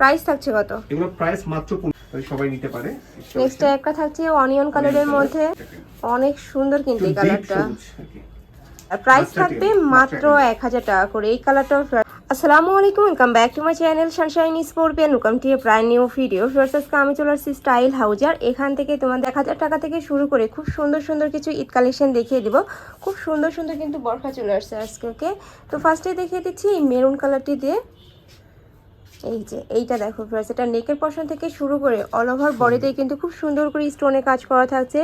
Price থাকছে কত? এগুলো প্রাইস মাত্র সবাই নিতে পারে। নেক্সট একটা থাকছে অনিয়ন কালারের মধ্যে। অনেক সুন্দর কিন্তু এই কালারটা আর প্রাইস থাকবে মাত্র মাস্টার এক হাজার টাকা করে। এই কালারটাও আসসালামু আলাইকুম welcome back to my channel sunshine স্পোর্পিয়ান welcome to a প্রায় নিউ ভিডিও ফার্স্ট আমি চলে আসছি স্টাইল হাউজার এখান থেকে তোমার এক হাজার টাকা থেকে শুরু করে খুব সুন্দর সুন্দর কিছু ঈদ কালেকশন দেখিয়ে দিব। খুব সুন্দর সুন্দর কিন্তু বরখা চলে আসছে আজকে ওকে তো ফার্স্টে দেখিয়ে দিচ্ছি এই মেরুন কালারটি দিয়ে। এই যে এইটা দেখো ফ্রেন্ডস এটা নেকের পশন থেকে শুরু করে অল ওভার বডিতে কিন্তু খুব সুন্দর করে স্টোনে কাজ করা থাকছে।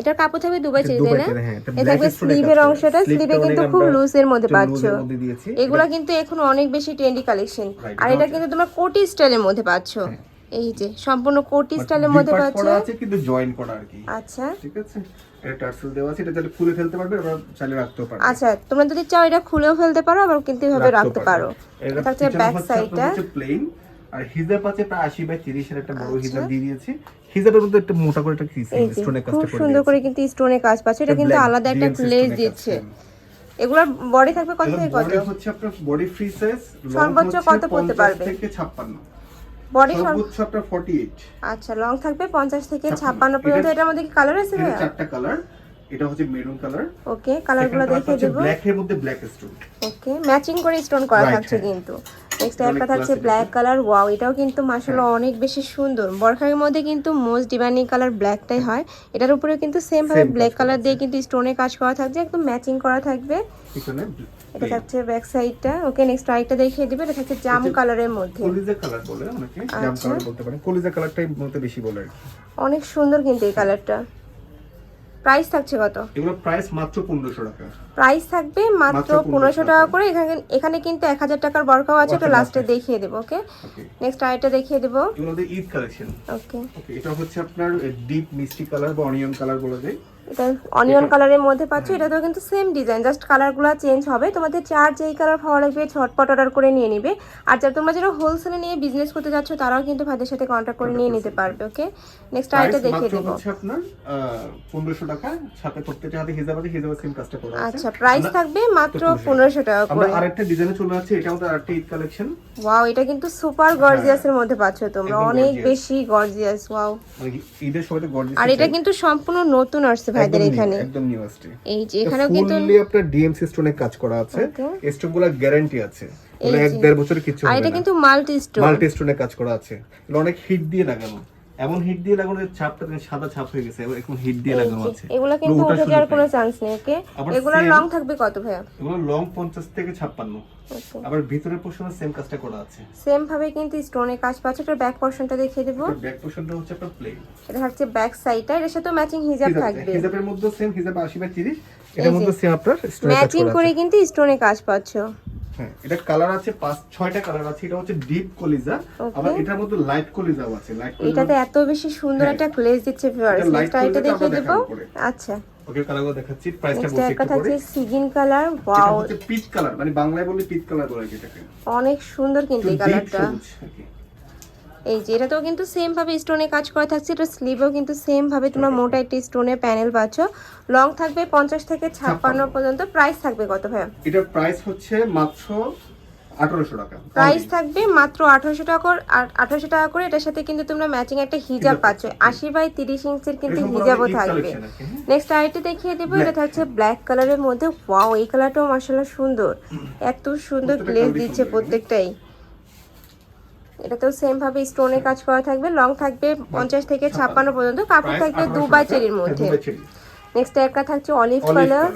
এটার কাপড় থাকবে দুবাই চেরি তাই না? হ্যাঁ, এ থাকবে স্লিভের অংশটা স্লিভে কিন্তু খুব লুজ এর মধ্যে পাচ্ছ। এগুলো এগুলা কিন্তু এখন অনেক বেশি ট্রেন্ডি কালেকশন আর এটা কিন্তু তোমরা কোটি স্টাইলের মধ্যে পাচ্ছ। এই যে সম্পূর্ণ কোটি স্টাইলের মধ্যে part আছে কিন্তু জয়েন করা আর কি। আচ্ছা। ঠিক আছে? এটা টার্সেল দেওয়া আছে এটা চাইলে খুলে ফেলতে পারবে আবার চাইলে পারবে। আচ্ছা তোমরা যদি চাও এটা খুলেও ফেলতে পারো আবার কিন্তু এভাবে রাখতে পারো। এটা হচ্ছে ব্যাক সাইডটা প্লেন আর হিজাব আছে প্রায় 80 বাই 30 এর একটা বড় আচ্ছা। হিজাব দিয়ে দিয়েছি। হিজাবের মধ্যে একটা মোটা করে একটা স্টোনের খুব কাজটা করে সুন্দর করে কিন্তু স্টোনে কাজ পাচ্ছ। এটা কিন্তু আলাদা একটা গ্লেজ দিচ্ছে। এগুলোর বডি থাকবে কত থেকে কত? হচ্ছে আপনার বডি ফ্রি সাইজ সর্বোচ্চ কত পড়তে পারবে? থেকে 56 বডি সর্বোচ্চ 48 আচ্ছা লং থাকবে পঞ্চাশ থেকে ছাপ্পান্ন। পর্যন্ত। এটা- এটার মধ্যে কি কালার আছে ভাই চারটা কালার এটা হচ্ছে মেরুন কালার ওকে কালারগুলো দেখিয়ে দেব। ব্ল্যাক এর মধ্যে ব্ল্যাক স্টোন ওকে ম্যাচিং করে স্টোন করা থাকছে হ্যাঁ। কিন্তু। নেক্সট একটা থাকছে ব্ল্যাক কালার ওয়াও এটাও কিন্তু মাশাআল্লাহ হ্যাঁ। অনেক বেশি সুন্দর। বরখার মধ্যে কিন্তু মোস্ট ডিমান্ডিং কালার ব্ল্যাকটাই হয়। এটার উপরে কিন্তু সেম ভাবে ব্ল্যাক কালার দিয়ে কিন্তু স্টোনে কাজ করা থাকছে একদম ম্যাচিং করা থাকবে। এটা থাকছে ব্যাক সাইডটা ওকে নেক্সট আরেকটা দেখিয়ে দিবে এটা থাকছে জাম কালারের মধ্যে। কলিজা কালার বলে অনেকে জাম আচ্ছা। কালার বলতে পারেন। কলিজা কালারটাই বলতে বেশি বলে অনেক সুন্দর কিন্তু এই কালারটা প্রাইস থাকছে কত? এগুলো প্রাইস মাত্র 1500 টাকা। প্রাইস থাকবে মাত্র মাত্র পনেরোশো 1500 টাকা। করে। এখানে এখানে কিন্তু এক হাজার টাকার বরকাও আছে ওটা লাস্টে দেখিয়ে দেবো ওকে নেক্সট আরেকটা দেখিয়ে দেবো। এগুলো ঈদ কালেকশন ওকে ওকে এটা হচ্ছে আপনার ডিপ মিষ্টি কালার বা অনিয়ন কালার বলা যায়। এটা অনিয়ন কালারের মধ্যে পাচ্ছ এটাতেও কিন্তু সেম ডিজাইন জাস্ট কালারগুলো চেঞ্জ হবে। তোমাদের চার যেই কালার ভালো লাগবে ঝটপট অর্ডার করে নিয়ে নিবে। আর যারা তোমরা যারা হোলসেলে নিয়ে বিজনেস করতে যাচ্ছ তারাও কিন্তু ভাইদের সাথে কন্ট্যাক্ট করে নিয়ে নিতে পারবে ওকে নেক্সট প্রাইস দেখিয়ে দেবো। আপনার টাকা সাথে প্রত্যেকটা হাতে হিসাব আছে হিসাবে সেম কাজটা করা আছে। আচ্ছা প্রাইস থাকবে মাত্র 1500 পনেরোশো টাকা করে। আরেকটা ডিজাইনে চলে যাচ্ছে এটা আমাদের আরেকটা ঈদ কালেকশন ওয়াও এটা কিন্তু সুপার গর্জিয়াসের মধ্যে পাচ্ছ তোমরা। অনেক বেশি গর্জিয়াস ওয়াও ঈদের সময় তো গর্জিয়াস আর এটা কিন্তু সম্পূর্ণ নতুন আসছে ভাইদের এখানে। একদম নিউ আসছে। এই যে এখানেও কিন্তু ফুললি আপনার ডিএমসি স্টোনে কাজ করা আছে. স্টোনগুলো গ্যারান্টি আছে। এক দেড় বছরের কিছু আর এটা কিন্তু মাল্টি স্টোন মাল্টি স্টোনে কাজ করা আছে। এটা অনেক হিট দিয়ে লাগানো। এমন হিট দিয়ে লাগানো ছাপটা দেখেন সাদা ছাপ হয়ে গেছে। এখন হিট দিয়ে লাগানো আছে। এগুলো কিন্তু উঠে যাওয়ার কোনো চান্স নেই ওকে same- লং থাকবে কত ভাইয়া? এগুলো লং পঞ্চাশ থেকে ছাপ্পান্ন। Okay. আবার ভিতরের পোর্শনে সেম কাজটা করা আছে। সেম ভাবে কিন্তু স্টোনে কাজ পাচ্ছে এটার ব্যাক পোর্শনটা দেখিয়ে দেবো। ব্যাক পোর্শনটা হচ্ছে আপনার প্লেন এটা হচ্ছে ব্যাক সাইডটা এর সাথে ম্যাচিং হিজাব থাকবে। হিজাবের মধ্যে সেম হিজাব আশি বাই তিরিশ। এটার মধ্যে সেম আপনার স্টোনে ম্যাচিং করে কিন্তু স্টোনে কাজ পাচ্ছ। হ্যাঁ এটা কালার আছে পাঁচ ছয়টা কালার আছে এটা হচ্ছে ডিপ কলিজা আবার এটার মধ্যে লাইট কলিজাও আছে লাইট এটাতে এত বেশি সুন্দর হ্যাঁ। একটা গ্লেজ দিচ্ছে ভিউয়ার্স নেক্সট দেখিয়ে আমরা দেবো। আচ্ছা ওকে কালারগুলো দেখাচ্ছি প্রাইসটা বলছি একটু পরে সিগিন কালার এটা হচ্ছে পিচ কালার মানে বাংলায় বললে পিচ কালার বলে এটাকে অনেক সুন্দর কিন্তু এই কালারটা। এই যে এটাতেও কিন্তু সেম ভাবে স্টোনে কাজ করা থাকছে এটা স্লিভেও কিন্তু সেম ভাবে তোমরা মোটা একটি স্টোনের প্যানেল পাচ্ছ লং থাকবে পঞ্চাশ থেকে ছাপ্পান্ন পর্যন্ত প্রাইস থাকবে কত ভাইয়া? এটার প্রাইস হচ্ছে মাত্র প্রাইস থাকবে মাত্র আঠারোশো টাকা আঠারোশো টাকা করে এটার সাথে কিন্তু তোমরা ম্যাচিং একটা হিজাব পাচ্ছ। আশি বাই তিরিশ ইঞ্চের কিন্তু হিজাবও থাকবে। কি, হ্যাঁ? নেক্সট আরেকটা দেখিয়ে দেবো এটা থাকছে ব্ল্যাক কালারের মধ্যে। ওয়াও এই কালারটাও মার্শাল্লাহ সুন্দর। এত সুন্দর গ্লেজ দিচ্ছে প্রত্যেকটাই। এটাতেও সেম ভাবে স্টোনে কাজ করা থাকবে লং থাকবে পঞ্চাশ থেকে ছাপ্পান্ন পর্যন্ত কাপড় থাকবে 1800 দুবাই। চেরির হ্যাঁ, মধ্যে। নেক্সট একটা থাকছে অলিভ কালার।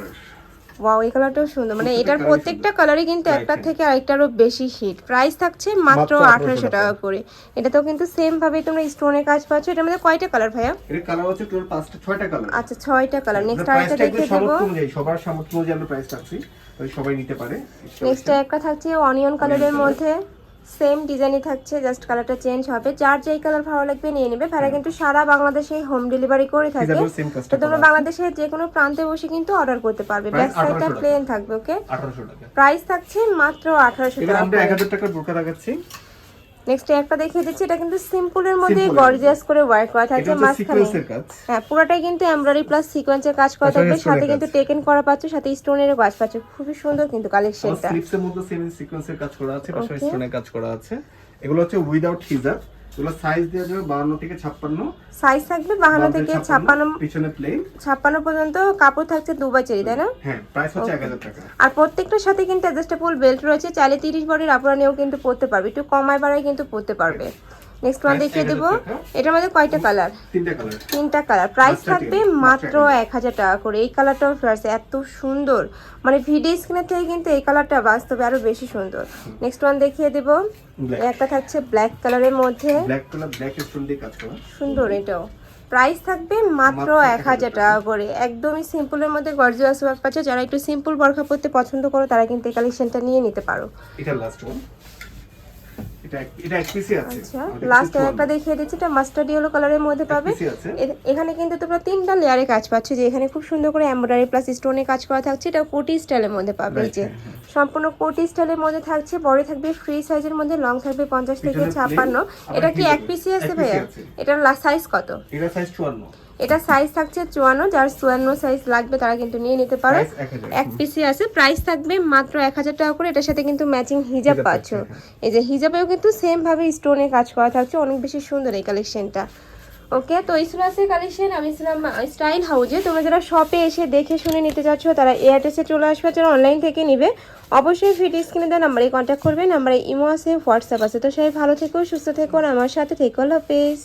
ওয়াও এই কালারটাও সুন্দর। মানে এটার প্রত্যেকটা কালারই কিন্তু Right, একটার থেকে আরেকটারও বেশি হিট প্রাইস থাকছে মাত্র আঠারোশো 1800 টাকা। করে। এটাতেও কিন্তু সেম ভাবে তোমরা স্টোনে কাজ পাচ্ছ। এটার মধ্যে কয়টা কালার ভাইয়া? এর কালার হচ্ছে টোটাল পাঁচটা ছয়টা কালার আচ্ছা ছয়টা কালার নেক্সট আমরা আরেকটা দিয়ে দেবো। সবার সামর্থ্য অনুযায়ী আমরা প্রাইস রাখছি। তাই সবাই নিতে পারে। নেক্সট একটা থাকছে অনিয়ন কালারের মধ্যে। সেম ডিজাইনই থাকছে জাস্ট কালারটা চেঞ্জ হবে। যার যেই কালার ভালো লাগবে নিয়ে নেবে। ভাড়া কিন্তু সারা বাংলাদেশে হোম ডেলিভারি করে থাকে। তো তোমরা বাংলাদেশের যে কোনো প্রান্তে বসে কিন্তু অর্ডার করতে পারবে। ব্যাক সাইডটা প্লেন থাকবে ওকে 1800 টাকা। প্রাইস থাকছে মাত্র আঠারোশো টাকা আমরা 1000 টাকার বোরকা দেখাচ্ছি। নেক্সট একটা দেখিয়ে দিচ্ছি এটা কিন্তু সিম্পলের মধ্যে। গর্জিয়াস করে ওয়ার্ক করা থাকে থাকছে মাঝখানে। হ্যাঁ পুরোটাই কিন্তু এমব্রয়ডারি প্লাস সিকোয়েন্সের কাজ করা থাকবে সাথে। কিন্তু টেকেন করা পাচ্ছে সাথে স্টোনের কাজ পাচ্ছে খুবই সুন্দর কিন্তু কালেকশনটা স্লিপসের মধ্যে সেম সিকোয়েন্সের কাজ করা আছে পাশাপাশি স্টোনের কাজ করা আছে। এগুলো হচ্ছে উইদাউট হিজাব এগুলো সাইজ দেওয়া যাবে বাহান্ন থেকে ছাপ্পান্ন। সাইজ থাকবে বাহান্ন থেকে পিছনে প্লেন পর্যন্ত কাপড় থাকছে দুবাই চেরি তাই না? হ্যাঁ প্রাইস হচ্ছে এক হাজার টাকা। আর প্রত্যেকটার সাথে কিন্তু অ্যাডজাস্টেবল বেল্ট রয়েছে চাইলে তিরিশ বডির আপনারা নিয়েও কিন্তু পড়তে পারবে একটু কমায় বাড়ায় কিন্তু পড়তে পারবে। নেক্সট ওয়ান দেখিয়ে 1000 দেবো। এটার মধ্যে কয়টা কালার তিনটা কালার প্রাইস থাকবে মাত্র এক হাজার টাকা করে। এই কালারটাও ফ্লার্স এত সুন্দর। মানে ভিডিও স্ক্রিনের থেকে কিন্তু এই কালারটা বাস্তবে আরও বেশি সুন্দর। নেক্সট ওয়ান দেখিয়ে দেব। একটা থাকছে ব্ল্যাক কালারের মধ্যে। সুন্দর এটাও। প্রাইস থাকবে মাত্র মাত্র এক হাজার টাকা করে। একদমই সিম্পলের মধ্যে গর্জিয়াস ওয়ার্ক পাচ্ছ যারা একটু সিম্পল বরখা পরতে পছন্দ করো তারা কিন্তু এই কালেকশনটা নিয়ে নিতে পারো। এটা লাস্ট ওয়ান এটা এটা এক পিসি আছে। আচ্ছা লাস্ট একটা দেখিয়ে দিচ্ছি এটা মাস্টার্ড ইয়েলো কালারের মধ্যে পাবে। এখানে কিন্তু তোমরা তিনটা লেয়ারে কাজ পাচ্ছ যে এখানে খুব সুন্দর করে এমব্রয়ডারি প্লাস স্টোনে কাজ করা থাকছে এটা কোটি স্টাইলের মধ্যে পাবে এই যে। হ্যাঁ, হ্যাঁ। সম্পূর্ণ কোটি স্টাইলের মধ্যে থাকছে বড় থাকবে ফ্রি সাইজের মধ্যে লং থাকবে পঞ্চাশ থেকে ছাপ্পান্ন। এটা কি এক পিসি আছে ভাইয়া। এটার সাইজ কত? এটা সাইজ চুয়ান্ন। এটা সাইজ থাকছে চুয়ান্ন যার চুয়ান্ন সাইজ লাগবে তারা কিন্তু নিয়ে নিতে পারো। এক পিসি আছে প্রাইস থাকবে মাত্র এক হাজার টাকা করে। এটার সাথে কিন্তু ম্যাচিং হিজাব পাচ্ছ। হ্যাঁ। এই যে হিজাবেও কিন্তু সেম ভাবে স্টোনে কাজ করা থাকছে অনেক বেশি সুন্দর এই কালেকশনটা ওকে তো এই কালেকশন আমি ছিলাম স্টাইল হাউজে তোমরা যারা শপে এসে দেখে শুনে নিতে চাচ্ছ, তারা এ অ্যাড্রেসে চলে আসবে, যারা অনলাইন থেকে নিবে। অবশ্যই ভিডিও স্ক্রিনে দেওয়া নাম্বারে কন্ট্যাক্ট করবে নাম্বারে ইমো আছে হোয়াটসঅ্যাপ আছে। তো সবাই ভালো থেকো, সুস্থ থেকো আমার সাথে থেকো। হাফেজ।